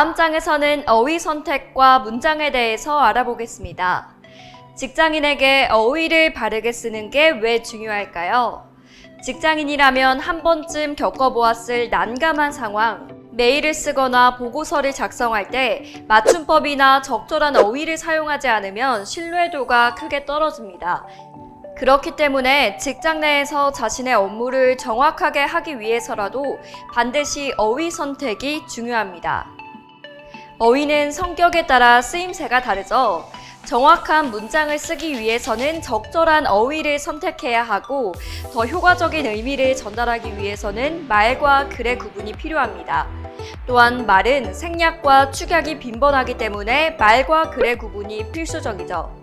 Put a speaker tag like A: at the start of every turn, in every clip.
A: 다음 장에서는 어휘 선택과 문장에 대해서 알아보겠습니다. 직장인에게 어휘를 바르게 쓰는 게 왜 중요할까요? 직장인이라면 한 번쯤 겪어보았을 난감한 상황, 메일을 쓰거나 보고서를 작성할 때 맞춤법이나 적절한 어휘를 사용하지 않으면 신뢰도가 크게 떨어집니다. 그렇기 때문에 직장 내에서 자신의 업무를 정확하게 하기 위해서라도 반드시 어휘 선택이 중요합니다. 어휘는 성격에 따라 쓰임새가 다르죠. 정확한 문장을 쓰기 위해서는 적절한 어휘를 선택해야 하고 더 효과적인 의미를 전달하기 위해서는 말과 글의 구분이 필요합니다. 또한 말은 생략과 축약이 빈번하기 때문에 말과 글의 구분이 필수적이죠.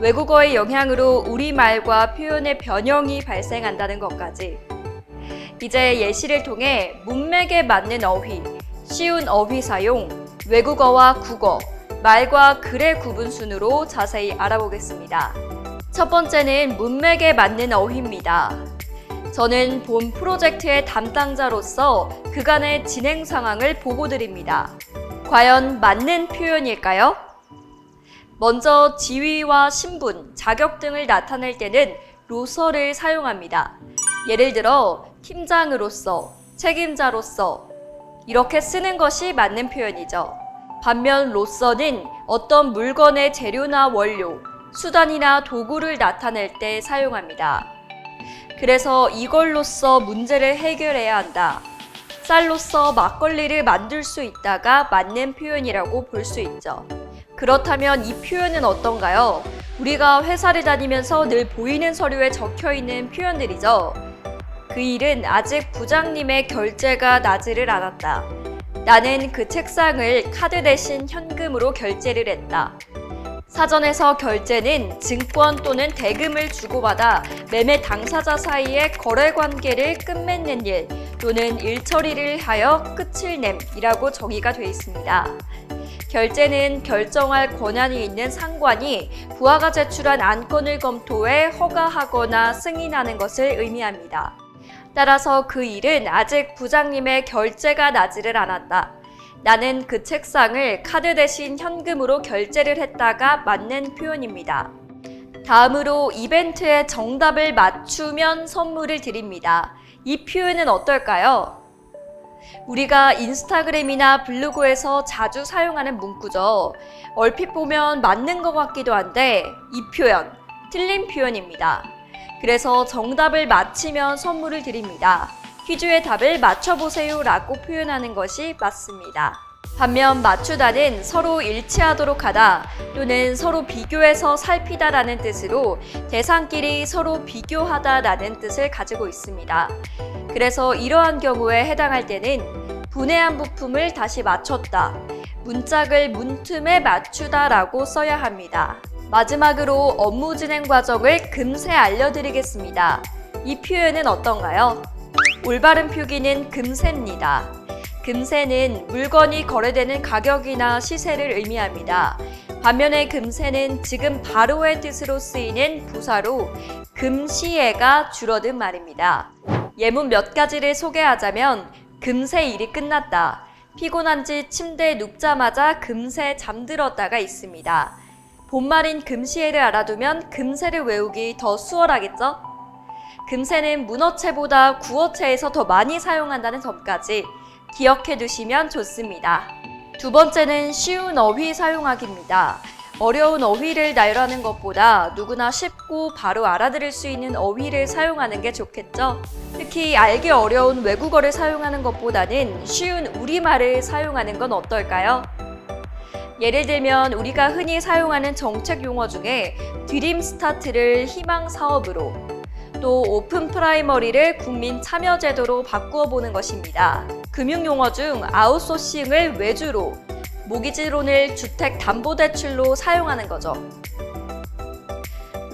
A: 외국어의 영향으로 우리말과 표현의 변형이 발생한다는 것까지. 이제 예시를 통해 문맥에 맞는 어휘, 쉬운 어휘 사용, 외국어와 국어, 말과 글의 구분 순으로 자세히 알아보겠습니다. 첫 번째는 문맥에 맞는 어휘입니다. 저는 본 프로젝트의 담당자로서 그간의 진행 상황을 보고 드립니다. 과연 맞는 표현일까요? 먼저 지위와 신분, 자격 등을 나타낼 때는 로서를 사용합니다. 예를 들어 팀장으로서, 책임자로서 이렇게 쓰는 것이 맞는 표현이죠. 반면 로서는 어떤 물건의 재료나 원료, 수단이나 도구를 나타낼 때 사용합니다. 그래서 이걸로써 문제를 해결해야 한다. 쌀로써 막걸리를 만들 수 있다가 맞는 표현이라고 볼 수 있죠. 그렇다면 이 표현은 어떤가요? 우리가 회사를 다니면서 늘 보이는 서류에 적혀 있는 표현들이죠. 그 일은 아직 부장님의 결제가 나지를 않았다. 나는 그 책상을 카드 대신 현금으로 결제를 했다. 사전에서 결제는 증권 또는 대금을 주고받아 매매 당사자 사이의 거래 관계를 끝맺는 일 또는 일 처리를 하여 끝을 냄이라고 정의가 되어 있습니다. 결제는 결정할 권한이 있는 상관이 부하가 제출한 안건을 검토해 허가하거나 승인하는 것을 의미합니다. 따라서 그 일은 아직 부장님의 결제가 나지를 않았다. 나는 그 책상을 카드 대신 현금으로 결제를 했다가 맞는 표현입니다. 다음으로 이벤트의 정답을 맞추면 선물을 드립니다. 이 표현은 어떨까요? 우리가 인스타그램이나 블로그에서 자주 사용하는 문구죠. 얼핏 보면 맞는 것 같기도 한데 이 표현 틀린 표현입니다. 그래서 정답을 맞히면 선물을 드립니다. 퀴즈의 답을 맞춰보세요 라고 표현하는 것이 맞습니다. 반면 맞추다는 서로 일치하도록 하다 또는 서로 비교해서 살피다 라는 뜻으로 대상끼리 서로 비교하다 라는 뜻을 가지고 있습니다. 그래서 이러한 경우에 해당할 때는 분해한 부품을 다시 맞췄다, 문짝을 문틈에 맞추다 라고 써야 합니다. 마지막으로 업무 진행 과정을 금세 알려드리겠습니다. 이 표현은 어떤가요? 올바른 표기는 금세입니다. 금세는 물건이 거래되는 가격이나 시세를 의미합니다. 반면에 금세는 지금 바로의 뜻으로 쓰이는 부사로 금시에가 줄어든 말입니다. 예문 몇 가지를 소개하자면 금세 일이 끝났다. 피곤한 지 침대에 눕자마자 금세 잠들었다가 있습니다. 본말인 금시에를 알아두면 금세를 외우기 더 수월하겠죠? 금세는 문어체보다 구어체에서 더 많이 사용한다는 점까지 기억해 두시면 좋습니다. 두 번째는 쉬운 어휘 사용하기입니다. 어려운 어휘를 나열하는 것보다 누구나 쉽고 바로 알아들을 수 있는 어휘를 사용하는 게 좋겠죠? 특히 알기 어려운 외국어를 사용하는 것보다는 쉬운 우리말을 사용하는 건 어떨까요? 예를 들면 우리가 흔히 사용하는 정책 용어 중에 드림 스타트를 희망 사업으로 또 오픈 프라이머리를 국민 참여 제도로 바꾸어 보는 것입니다. 금융 용어 중 아웃소싱을 외주로 모기지론을 주택 담보 대출로 사용하는 거죠.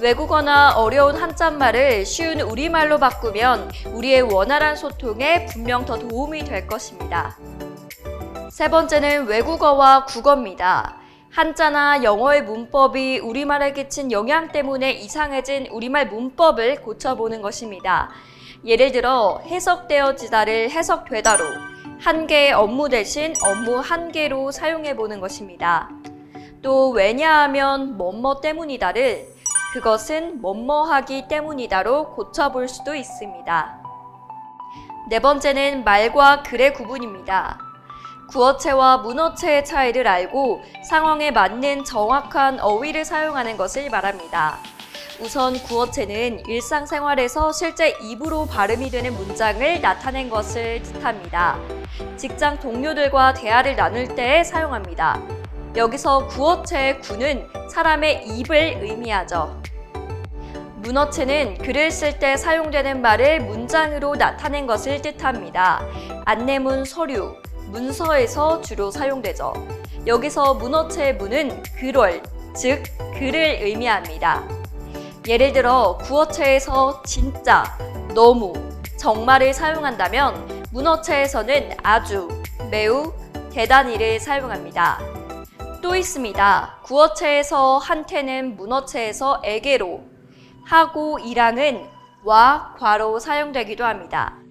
A: 외국어나 어려운 한자말을 쉬운 우리말로 바꾸면 우리의 원활한 소통에 분명 더 도움이 될 것입니다. 세 번째는 외국어와 국어입니다. 한자나 영어의 문법이 우리말에 끼친 영향 때문에 이상해진 우리말 문법을 고쳐보는 것입니다. 예를 들어 해석되어지다를 해석되다로, 한 개의 업무 대신 업무 한 개로 사용해 보는 것입니다. 또 왜냐하면 뭐뭐 때문이다를 그것은 뭐뭐 하기 때문이다로 고쳐볼 수도 있습니다. 네 번째는 말과 글의 구분입니다. 구어체와 문어체의 차이를 알고 상황에 맞는 정확한 어휘를 사용하는 것을 말합니다. 우선 구어체는 일상생활에서 실제 입으로 발음이 되는 문장을 나타낸 것을 뜻합니다. 직장 동료들과 대화를 나눌 때 사용합니다. 여기서 구어체의 구는 사람의 입을 의미하죠. 문어체는 글을 쓸 때 사용되는 말을 문장으로 나타낸 것을 뜻합니다. 안내문, 서류, 문서에서 주로 사용되죠. 여기서 문어체의 문은 글월, 즉 글을 의미합니다. 예를 들어 구어체에서 진짜, 너무, 정말을 사용한다면 문어체에서는 아주, 매우, 대단히를 사용합니다. 또 있습니다. 구어체에서 한테는 문어체에서 에게로, 하고 이랑은 와, 과로 사용되기도 합니다.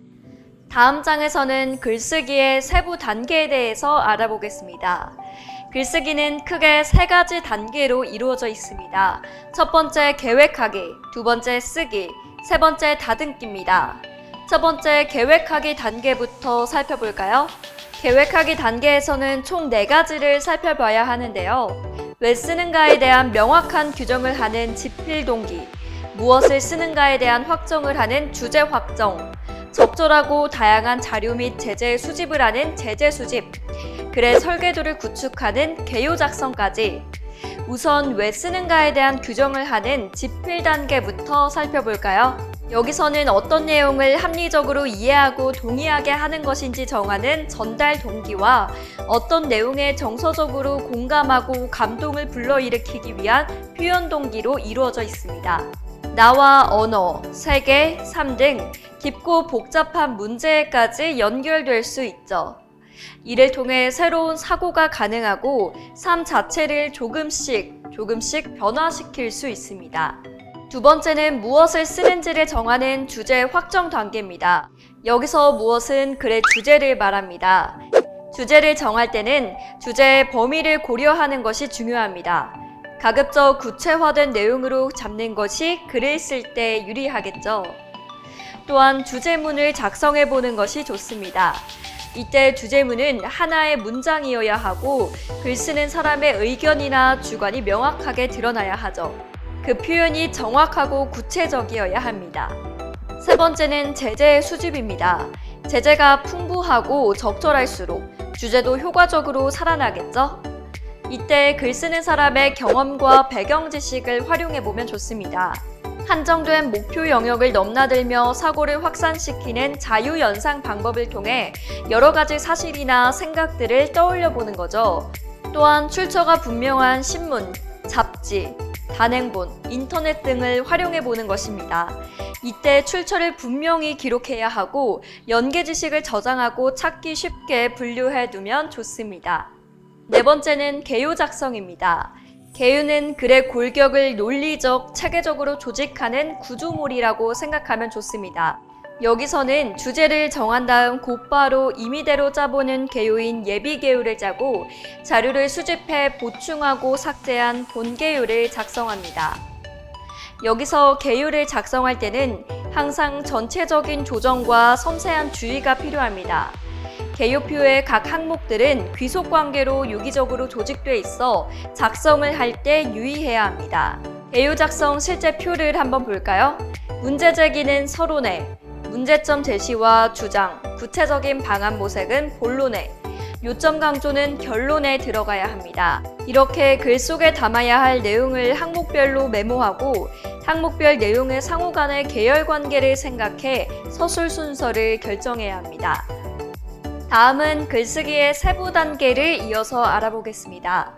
A: 다음 장에서는 글쓰기의 세부 단계에 대해서 알아보겠습니다. 글쓰기는 크게 세 가지 단계로 이루어져 있습니다. 첫 번째 계획하기, 두 번째 쓰기, 세 번째 다듬기입니다. 첫 번째 계획하기 단계부터 살펴볼까요? 계획하기 단계에서는 총 네가지를 살펴봐야 하는데요. 왜 쓰는가에 대한 명확한 규정을 하는 집필 동기, 무엇을 쓰는가에 대한 확정을 하는 주제 확정, 적절하고 다양한 자료 및 제재 수집을 하는 제재 수집, 글의 설계도를 구축하는 개요 작성까지 우선 왜 쓰는가에 대한 규정을 하는 집필 단계부터 살펴볼까요? 여기서는 어떤 내용을 합리적으로 이해하고 동의하게 하는 것인지 정하는 전달 동기와 어떤 내용에 정서적으로 공감하고 감동을 불러일으키기 위한 표현 동기로 이루어져 있습니다. 나와 언어, 세계, 삶 등 깊고 복잡한 문제까지 연결될 수 있죠. 이를 통해 새로운 사고가 가능하고 삶 자체를 조금씩 조금씩 변화시킬 수 있습니다. 두 번째는 무엇을 쓰는지를 정하는 주제 확정 단계입니다. 여기서 무엇은 글의 주제를 말합니다. 주제를 정할 때는 주제의 범위를 고려하는 것이 중요합니다. 가급적 구체화된 내용으로 잡는 것이 글을 쓸 때 유리하겠죠. 또한 주제문을 작성해 보는 것이 좋습니다. 이때 주제문은 하나의 문장이어야 하고 글 쓰는 사람의 의견이나 주관이 명확하게 드러나야 하죠. 그 표현이 정확하고 구체적이어야 합니다. 세 번째는 제재의 수집입니다. 제재가 풍부하고 적절할수록 주제도 효과적으로 살아나겠죠? 이때 글 쓰는 사람의 경험과 배경 지식을 활용해 보면 좋습니다. 한정된 목표 영역을 넘나들며 사고를 확산시키는 자유 연상 방법을 통해 여러 가지 사실이나 생각들을 떠올려 보는 거죠. 또한 출처가 분명한 신문, 잡지, 단행본, 인터넷 등을 활용해 보는 것입니다. 이때 출처를 분명히 기록해야 하고 연계 지식을 저장하고 찾기 쉽게 분류해 두면 좋습니다. 네 번째는 개요 작성입니다. 개요는 글의 골격을 논리적, 체계적으로 조직하는 구조물이라고 생각하면 좋습니다. 여기서는 주제를 정한 다음 곧바로 임의대로 짜보는 개요인 예비개요를 짜고 자료를 수집해 보충하고 삭제한 본개요를 작성합니다. 여기서 개요를 작성할 때는 항상 전체적인 조정과 섬세한 주의가 필요합니다. 개요표의 각 항목들은 귀속 관계로 유기적으로 조직돼 있어 작성을 할 때 유의해야 합니다. 개요 작성 실제 표를 한번 볼까요? 문제 제기는 서론에, 문제점 제시와 주장, 구체적인 방안 모색은 본론에, 요점 강조는 결론에 들어가야 합니다. 이렇게 글 속에 담아야 할 내용을 항목별로 메모하고 항목별 내용의 상호 간의 계열 관계를 생각해 서술 순서를 결정해야 합니다. 다음은 글쓰기의 세부 단계를 이어서 알아보겠습니다.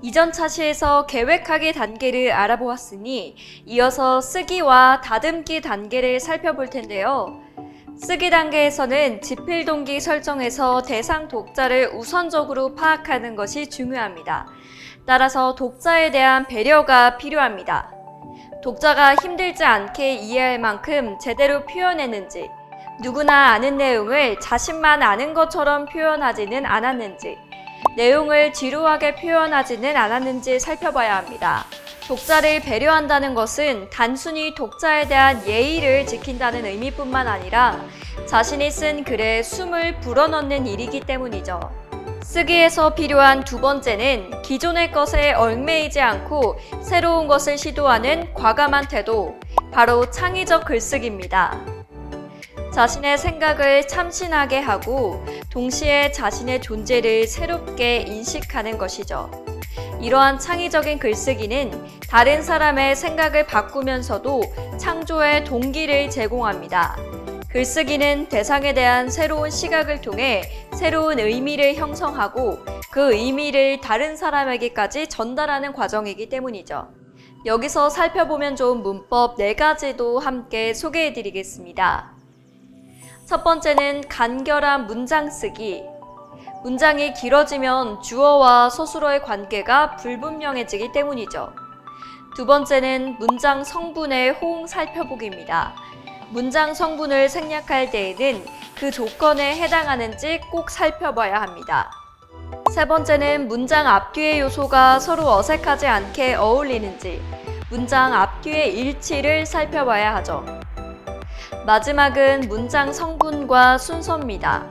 A: 이전 차시에서 계획하기 단계를 알아보았으니 이어서 쓰기와 다듬기 단계를 살펴볼 텐데요. 쓰기 단계에서는 지필 동기 설정에서 대상 독자를 우선적으로 파악하는 것이 중요합니다. 따라서 독자에 대한 배려가 필요합니다. 독자가 힘들지 않게 이해할 만큼 제대로 표현했는지, 누구나 아는 내용을 자신만 아는 것처럼 표현하지는 않았는지, 내용을 지루하게 표현하지는 않았는지 살펴봐야 합니다. 독자를 배려한다는 것은 단순히 독자에 대한 예의를 지킨다는 의미뿐만 아니라 자신이 쓴 글에 숨을 불어넣는 일이기 때문이죠. 쓰기에서 필요한 두 번째는 기존의 것에 얽매이지 않고 새로운 것을 시도하는 과감한 태도, 바로 창의적 글쓰기입니다. 자신의 생각을 참신하게 하고 동시에 자신의 존재를 새롭게 인식하는 것이죠. 이러한 창의적인 글쓰기는 다른 사람의 생각을 바꾸면서도 창조의 동기를 제공합니다. 글쓰기는 대상에 대한 새로운 시각을 통해 새로운 의미를 형성하고 그 의미를 다른 사람에게까지 전달하는 과정이기 때문이죠. 여기서 살펴보면 좋은 문법 4가지도 함께 소개해 드리겠습니다. 첫 번째는 간결한 문장 쓰기. 문장이 길어지면 주어와 서술어의 관계가 불분명해지기 때문이죠. 두 번째는 문장 성분의 호응 살펴보기입니다. 문장 성분을 생략할 때에는 그 조건에 해당하는지 꼭 살펴봐야 합니다. 세 번째는 문장 앞뒤의 요소가 서로 어색하지 않게 어울리는지 문장 앞뒤의 일치를 살펴봐야 하죠. 마지막은 문장 성분과 순서입니다.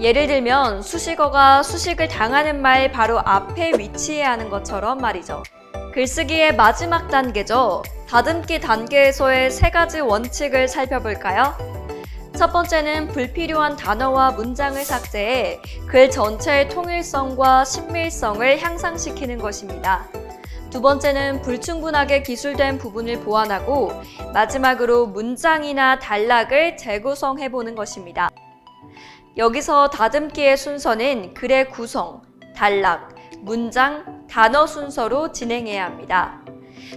A: 예를 들면 수식어가 수식을 당하는 말 바로 앞에 위치해야 하는 것처럼 말이죠. 글쓰기의 마지막 단계죠. 다듬기 단계에서의 세 가지 원칙을 살펴볼까요? 첫 번째는 불필요한 단어와 문장을 삭제해 글 전체의 통일성과 신밀성을 향상시키는 것입니다. 두 번째는 불충분하게 기술된 부분을 보완하고 마지막으로 문장이나 단락을 재구성해 보는 것입니다. 여기서 다듬기의 순서는 글의 구성, 단락, 문장, 단어 순서로 진행해야 합니다.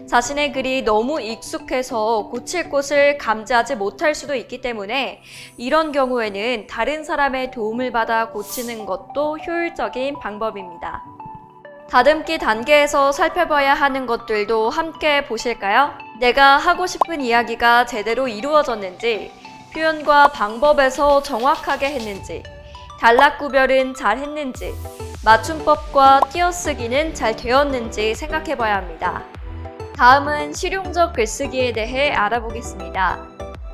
A: 자신의 글이 너무 익숙해서 고칠 곳을 감지하지 못할 수도 있기 때문에 이런 경우에는 다른 사람의 도움을 받아 고치는 것도 효율적인 방법입니다. 다듬기 단계에서 살펴봐야 하는 것들도 함께 보실까요? 내가 하고 싶은 이야기가 제대로 이루어졌는지, 표현과 방법에서 정확하게 했는지, 단락 구별은 잘 했는지, 맞춤법과 띄어쓰기는 잘 되었는지 생각해 봐야 합니다. 다음은 실용적 글쓰기에 대해 알아보겠습니다.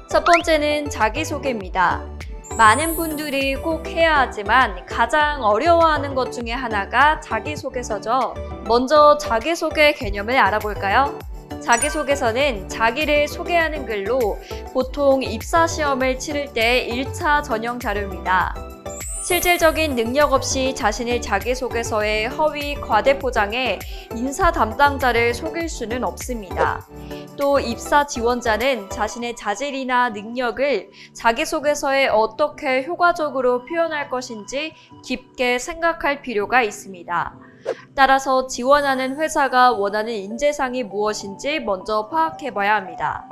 A: 첫 번째는 자기소개입니다. 많은 분들이 꼭 해야 하지만 가장 어려워하는 것 중에 하나가 자기소개서죠. 먼저 자기소개 개념을 알아볼까요? 자기소개서는 자기를 소개하는 글로 보통 입사시험을 치를 때 1차 전형 자료입니다. 실질적인 능력 없이 자신을 자기소개서에 허위 과대 포장해 인사 담당자를 속일 수는 없습니다. 또 입사 지원자는 자신의 자질이나 능력을 자기소개서에 어떻게 효과적으로 표현할 것인지 깊게 생각할 필요가 있습니다. 따라서 지원하는 회사가 원하는 인재상이 무엇인지 먼저 파악해 봐야 합니다.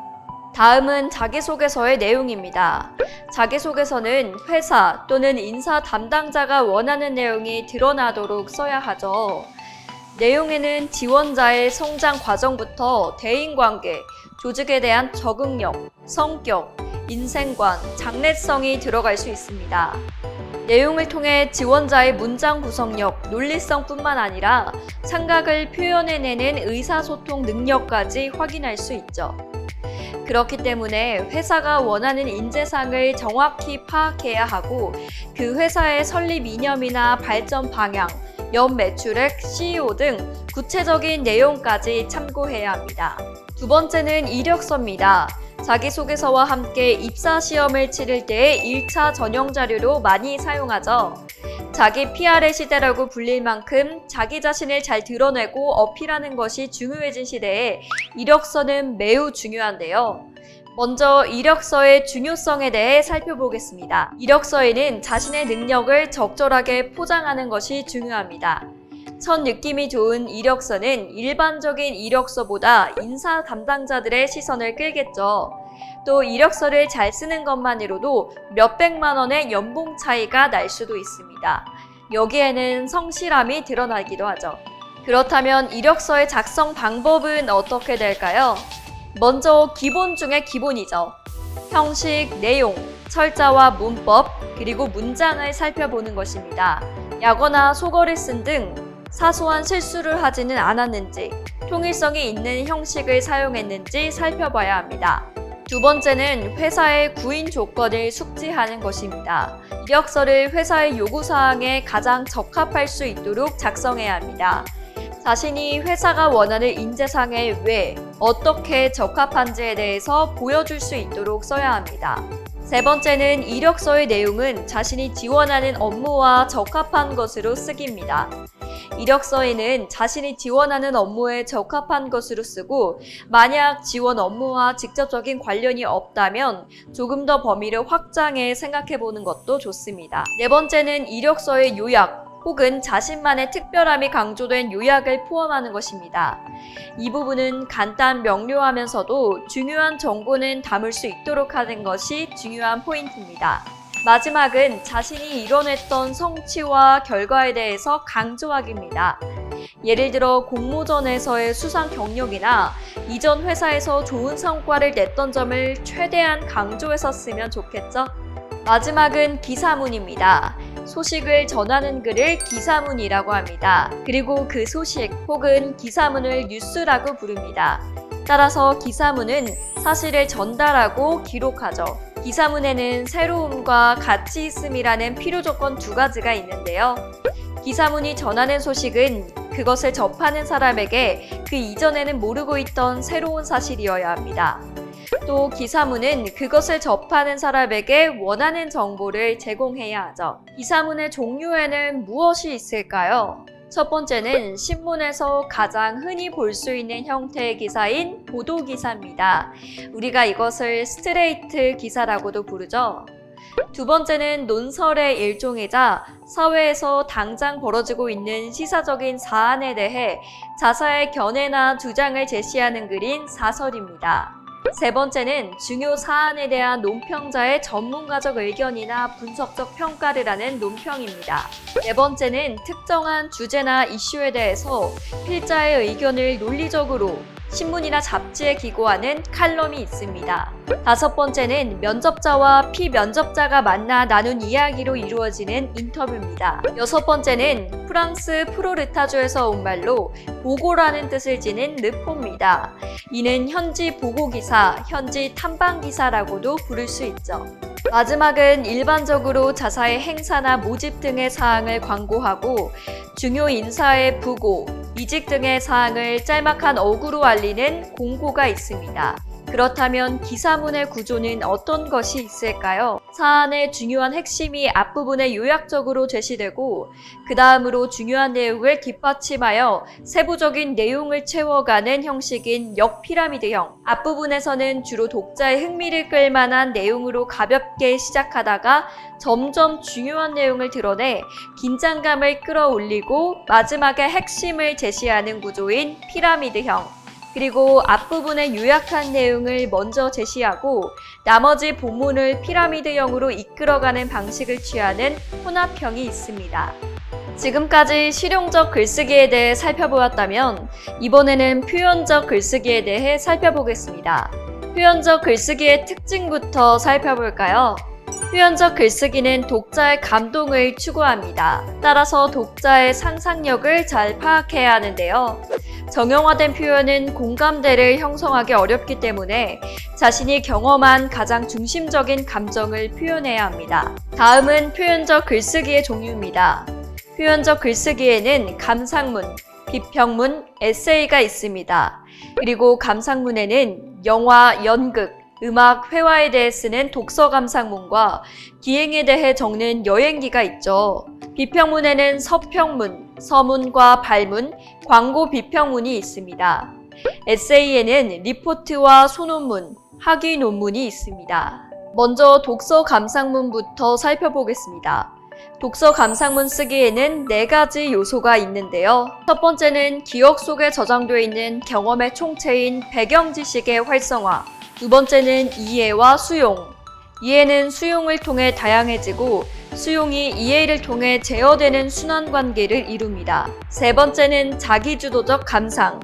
A: 다음은 자기소개서의 내용입니다. 자기소개서는 회사 또는 인사 담당자가 원하는 내용이 드러나도록 써야 하죠. 내용에는 지원자의 성장 과정부터 대인관계, 조직에 대한 적응력, 성격, 인생관, 장래성이 들어갈 수 있습니다. 내용을 통해 지원자의 문장 구성력, 논리성뿐만 아니라 생각을 표현해내는 의사소통 능력까지 확인할 수 있죠. 그렇기 때문에 회사가 원하는 인재상을 정확히 파악해야 하고 그 회사의 설립 이념이나 발전 방향, 연 매출액, CEO 등 구체적인 내용까지 참고해야 합니다. 두 번째는 이력서입니다. 자기소개서와 함께 입사 시험을 치를 때 1차 전형 자료로 많이 사용하죠. 자기 PR의 시대라고 불릴 만큼 자기 자신을 잘 드러내고 어필하는 것이 중요해진 시대에 이력서는 매우 중요한데요. 먼저 이력서의 중요성에 대해 살펴보겠습니다. 이력서에는 자신의 능력을 적절하게 포장하는 것이 중요합니다. 첫 느낌이 좋은 이력서는 일반적인 이력서보다 인사 담당자들의 시선을 끌겠죠. 또 이력서를 잘 쓰는 것만으로도 몇백만 원의 연봉 차이가 날 수도 있습니다. 여기에는 성실함이 드러나기도 하죠. 그렇다면 이력서의 작성 방법은 어떻게 될까요? 먼저 기본 중에 기본이죠. 형식, 내용, 철자와 문법, 그리고 문장을 살펴보는 것입니다. 약어나 속어를 쓴 등 사소한 실수를 하지는 않았는지, 통일성이 있는 형식을 사용했는지 살펴봐야 합니다. 두 번째는 회사의 구인 조건을 숙지하는 것입니다. 이력서를 회사의 요구사항에 가장 적합할 수 있도록 작성해야 합니다. 자신이 회사가 원하는 인재상에 왜, 어떻게 적합한지에 대해서 보여줄 수 있도록 써야 합니다. 세 번째는 이력서의 내용은 자신이 지원하는 업무와 적합한 것으로 쓰기입니다. 이력서에는 자신이 지원하는 업무에 적합한 것으로 쓰고 만약 지원 업무와 직접적인 관련이 없다면 조금 더 범위를 확장해 생각해 보는 것도 좋습니다. 네 번째는 이력서의 요약 혹은 자신만의 특별함이 강조된 요약을 포함하는 것입니다. 이 부분은 간단 명료하면서도 중요한 정보는 담을 수 있도록 하는 것이 중요한 포인트입니다. 마지막은 자신이 이뤄냈던 성취와 결과에 대해서 강조하기입니다. 예를 들어 공모전에서의 수상 경력이나 이전 회사에서 좋은 성과를 냈던 점을 최대한 강조해서 쓰면 좋겠죠? 마지막은 기사문입니다. 소식을 전하는 글을 기사문이라고 합니다. 그리고 그 소식 혹은 기사문을 뉴스라고 부릅니다. 따라서 기사문은 사실을 전달하고 기록하죠. 기사문에는 새로움과 가치 있음이라는 필요 조건 두 가지가 있는데요. 기사문이 전하는 소식은 그것을 접하는 사람에게 그 이전에는 모르고 있던 새로운 사실이어야 합니다. 또 기사문은 그것을 접하는 사람에게 원하는 정보를 제공해야 하죠. 기사문의 종류에는 무엇이 있을까요? 첫 번째는 신문에서 가장 흔히 볼 수 있는 형태의 기사인 보도기사입니다. 우리가 이것을 스트레이트 기사라고도 부르죠. 두 번째는 논설의 일종이자 사회에서 당장 벌어지고 있는 시사적인 사안에 대해 자사의 견해나 주장을 제시하는 글인 사설입니다. 세 번째는 중요 사안에 대한 논평자의 전문가적 의견이나 분석적 평가를 하는 논평입니다. 네 번째는 특정한 주제나 이슈에 대해서 필자의 의견을 논리적으로 신문이나 잡지에 기고하는 칼럼이 있습니다. 다섯 번째는 면접자와 피면접자가 만나 나눈 이야기로 이루어지는 인터뷰입니다. 여섯 번째는 프랑스 프로르타주에서 온 말로 보고라는 뜻을 지닌 르포입니다. 이는 현지 보고기사, 현지 탐방기사라고도 부를 수 있죠. 마지막은 일반적으로 자사의 행사나 모집 등의 사항을 광고하고 중요 인사의 부고, 이직 등의 사항을 짤막한 어구로 알리는 공고가 있습니다. 그렇다면 기사문의 구조는 어떤 것이 있을까요? 사안의 중요한 핵심이 앞부분에 요약적으로 제시되고 그 다음으로 중요한 내용을 뒷받침하여 세부적인 내용을 채워가는 형식인 역피라미드형 앞부분에서는 주로 독자의 흥미를 끌만한 내용으로 가볍게 시작하다가 점점 중요한 내용을 드러내 긴장감을 끌어올리고 마지막에 핵심을 제시하는 구조인 피라미드형 그리고 앞부분의 요약한 내용을 먼저 제시하고 나머지 본문을 피라미드형으로 이끌어가는 방식을 취하는 혼합형이 있습니다. 지금까지 실용적 글쓰기에 대해 살펴보았다면 이번에는 표현적 글쓰기에 대해 살펴보겠습니다. 표현적 글쓰기의 특징부터 살펴볼까요? 표현적 글쓰기는 독자의 감동을 추구합니다. 따라서 독자의 상상력을 잘 파악해야 하는데요. 정형화된 표현은 공감대를 형성하기 어렵기 때문에 자신이 경험한 가장 중심적인 감정을 표현해야 합니다. 다음은 표현적 글쓰기의 종류입니다. 표현적 글쓰기에는 감상문, 비평문, 에세이가 있습니다. 그리고 감상문에는 영화, 연극, 음악, 회화에 대해 쓰는 독서 감상문과 기행에 대해 적는 여행기가 있죠. 비평문에는 서평문, 서문과 발문, 광고 비평문이 있습니다. 에세이에는 리포트와 소논문, 학위 논문이 있습니다. 먼저 독서 감상문부터 살펴보겠습니다. 독서 감상문 쓰기에는 네 가지 요소가 있는데요. 첫 번째는 기억 속에 저장되어 있는 경험의 총체인 배경 지식의 활성화. 두 번째는 이해와 수용. 이해는 수용을 통해 다양해지고 수용이 이해를 통해 제어되는 순환 관계를 이룹니다. 세 번째는 자기주도적 감상.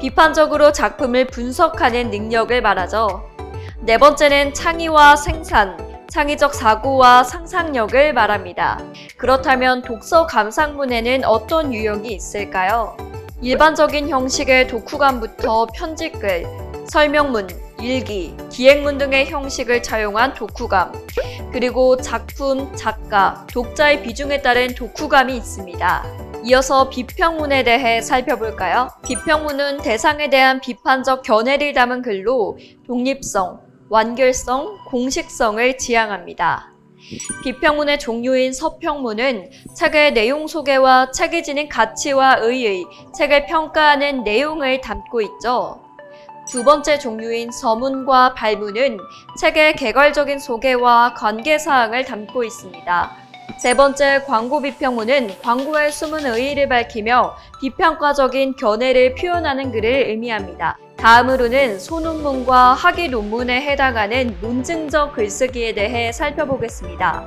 A: 비판적으로 작품을 분석하는 능력을 말하죠. 네 번째는 창의와 생산, 창의적 사고와 상상력을 말합니다. 그렇다면 독서 감상문에는 어떤 유형이 있을까요? 일반적인 형식의 독후감부터 편집글, 설명문, 일기, 기획문 등의 형식을 차용한 독후감, 그리고 작품, 작가, 독자의 비중에 따른 독후감이 있습니다. 이어서 비평문에 대해 살펴볼까요? 비평문은 대상에 대한 비판적 견해를 담은 글로 독립성, 완결성, 공식성을 지향합니다. 비평문의 종류인 서평문은 책의 내용 소개와 책이 지닌 가치와 의의, 책을 평가하는 내용을 담고 있죠. 두 번째 종류인 서문과 발문은 책의 개괄적인 소개와 관계사항을 담고 있습니다. 세 번째 광고 비평문은 광고의 숨은 의의를 밝히며 비평가적인 견해를 표현하는 글을 의미합니다. 다음으로는 소논문과 학위 논문에 해당하는 논증적 글쓰기에 대해 살펴보겠습니다.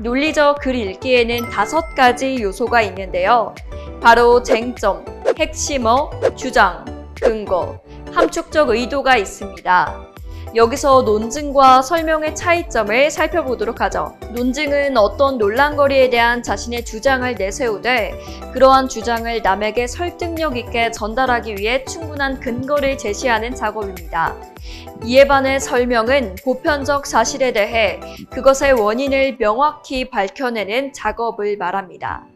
A: 논리적 글 읽기에는 다섯 가지 요소가 있는데요. 바로 쟁점, 핵심어, 주장, 근거, 함축적 의도가 있습니다. 여기서 논증과 설명의 차이점을 살펴보도록 하죠. 논증은 어떤 논란거리에 대한 자신의 주장을 내세우되 그러한 주장을 남에게 설득력 있게 전달하기 위해 충분한 근거를 제시하는 작업입니다. 이에 반해 설명은 보편적 사실에 대해 그것의 원인을 명확히 밝혀내는 작업을 말합니다.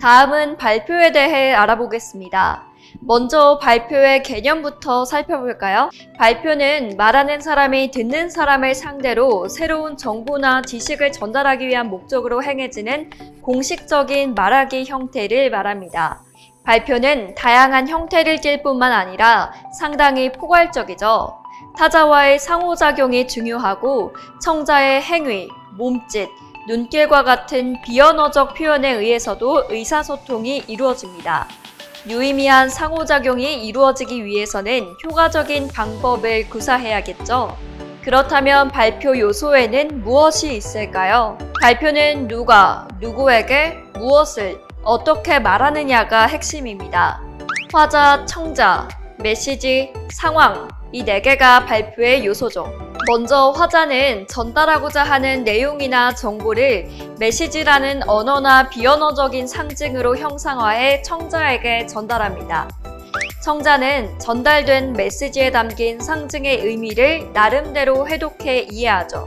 A: 다음은 발표에 대해 알아보겠습니다. 먼저 발표의 개념부터 살펴볼까요? 발표는 말하는 사람이 듣는 사람을 상대로 새로운 정보나 지식을 전달하기 위한 목적으로 행해지는 공식적인 말하기 형태를 말합니다. 발표는 다양한 형태를 띌 뿐만 아니라 상당히 포괄적이죠. 타자와의 상호작용이 중요하고 청자의 행위, 몸짓, 눈길과 같은 비언어적 표현에 의해서도 의사소통이 이루어집니다. 유의미한 상호작용이 이루어지기 위해서는 효과적인 방법을 구사해야겠죠. 그렇다면 발표 요소에는 무엇이 있을까요? 발표는 누가, 누구에게, 무엇을, 어떻게 말하느냐가 핵심입니다. 화자, 청자, 메시지, 상황, 이 네 개가 발표의 요소죠. 먼저 화자는 전달하고자 하는 내용이나 정보를 메시지라는 언어나 비언어적인 상징으로 형상화해 청자에게 전달합니다. 청자는 전달된 메시지에 담긴 상징의 의미를 나름대로 해독해 이해하죠.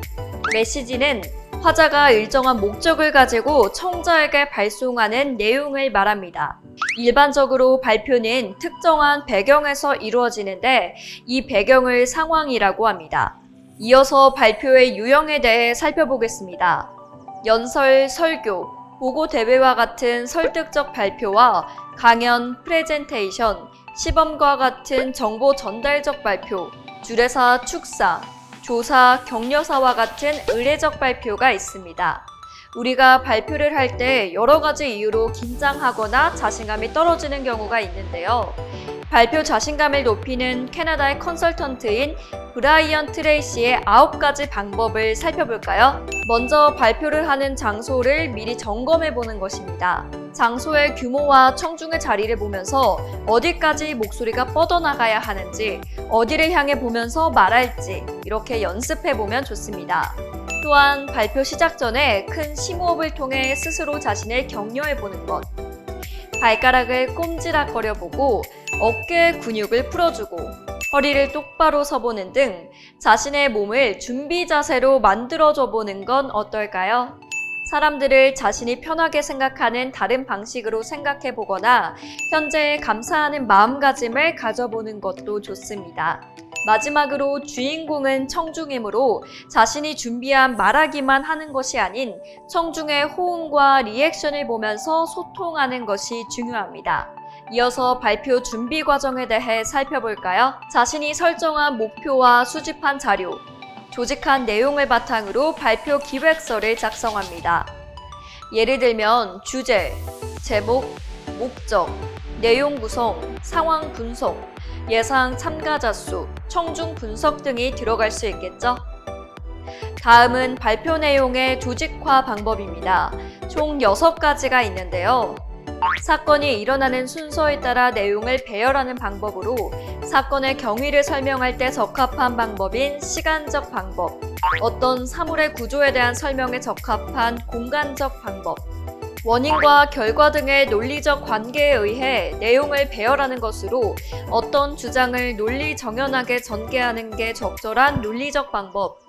A: 메시지는 화자가 일정한 목적을 가지고 청자에게 발송하는 내용을 말합니다. 일반적으로 발표는 특정한 배경에서 이루어지는데 이 배경을 상황이라고 합니다. 이어서 발표의 유형에 대해 살펴보겠습니다. 연설, 설교, 보고 대회와 같은 설득적 발표와 강연, 프레젠테이션, 시범과 같은 정보 전달적 발표, 주례사, 축사, 조사, 격려사와 같은 의례적 발표가 있습니다. 우리가 발표를 할 때 여러 가지 이유로 긴장하거나 자신감이 떨어지는 경우가 있는데요. 발표 자신감을 높이는 캐나다의 컨설턴트인 브라이언 트레이시의 아홉 가지 방법을 살펴볼까요? 먼저 발표를 하는 장소를 미리 점검해 보는 것입니다. 장소의 규모와 청중의 자리를 보면서 어디까지 목소리가 뻗어나가야 하는지, 어디를 향해 보면서 말할지 이렇게 연습해 보면 좋습니다. 또한 발표 시작 전에 큰 심호흡을 통해 스스로 자신을 격려해 보는 것. 발가락을 꼼지락거려 보고 어깨 근육을 풀어주고 허리를 똑바로 서보는 등 자신의 몸을 준비 자세로 만들어줘 보는 건 어떨까요? 사람들을 자신이 편하게 생각하는 다른 방식으로 생각해 보거나 현재에 감사하는 마음가짐을 가져보는 것도 좋습니다. 마지막으로 주인공은 청중이므로 자신이 준비한 말하기만 하는 것이 아닌 청중의 호응과 리액션을 보면서 소통하는 것이 중요합니다. 이어서 발표 준비 과정에 대해 살펴볼까요? 자신이 설정한 목표와 수집한 자료, 조직한 내용을 바탕으로 발표 기획서를 작성합니다. 예를 들면 주제, 제목, 목적, 내용 구성, 상황 분석, 예상 참가자 수, 청중 분석 등이 들어갈 수 있겠죠? 다음은 발표 내용의 조직화 방법입니다. 총 6가지가 있는데요. 사건이 일어나는 순서에 따라 내용을 배열하는 방법으로 사건의 경위를 설명할 때 적합한 방법인 시간적 방법, 어떤 사물의 구조에 대한 설명에 적합한 공간적 방법, 원인과 결과 등의 논리적 관계에 의해 내용을 배열하는 것으로 어떤 주장을 논리 정연하게 전개하는 게 적절한 논리적 방법,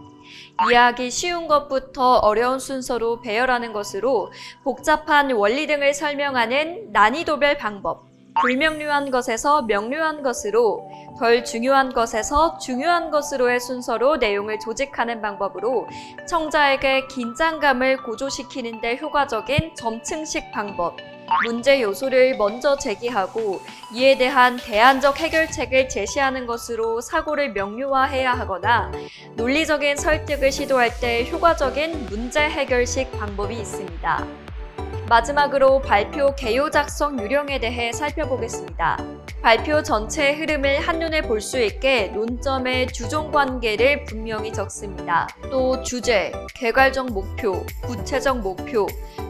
A: 이해하기 쉬운 것부터 어려운 순서로 배열하는 것으로 복잡한 원리 등을 설명하는 난이도별 방법, 불명료한 것에서 명료한 것으로 덜 중요한 것에서 중요한 것으로의 순서로 내용을 조직하는 방법으로 청자에게 긴장감을 고조시키는 데 효과적인 점층식 방법, 문제 요소를 먼저 제기하고 이에 대한 대안적 해결책을 제시하는 것으로 사고를 명료화해야 하거나 논리적인 설득을 시도할 때 효과적인 문제 해결식 방법이 있습니다. 마지막으로 발표 개요 작성 유령에 대해 살펴보겠습니다. 발표 전체의 흐름을 한눈에 볼 수 있게 논점의 주종 관계를 분명히 적습니다. 또 주제, 개괄적 목표, 구체적 목표,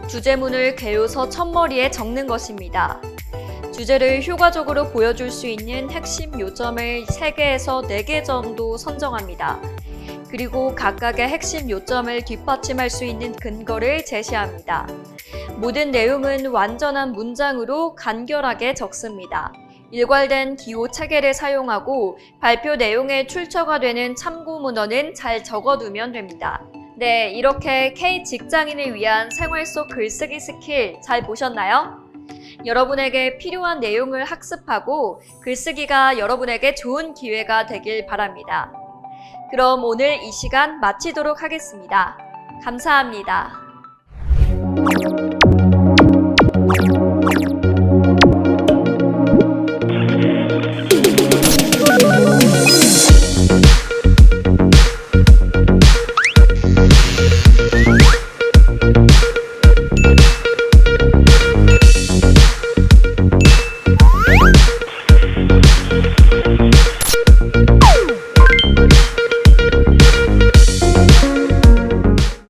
A: 주제문을 개요서 첫머리에 적는 것입니다. 주제를 효과적으로 보여줄 수 있는 핵심 요점을 3개에서 4개 정도 선정합니다. 그리고 각각의 핵심 요점을 뒷받침할 수 있는 근거를 제시합니다. 모든 내용은 완전한 문장으로 간결하게 적습니다. 일괄된 기호 체계를 사용하고 발표 내용에 출처가 되는 참고 문헌은 잘 적어두면 됩니다. 네, 이렇게 K 직장인을 위한 생활 속 글쓰기 스킬 잘 보셨나요? 여러분에게 필요한 내용을 학습하고 글쓰기가 여러분에게 좋은 기회가 되길 바랍니다. 그럼 오늘 이 시간 마치도록 하겠습니다. 감사합니다.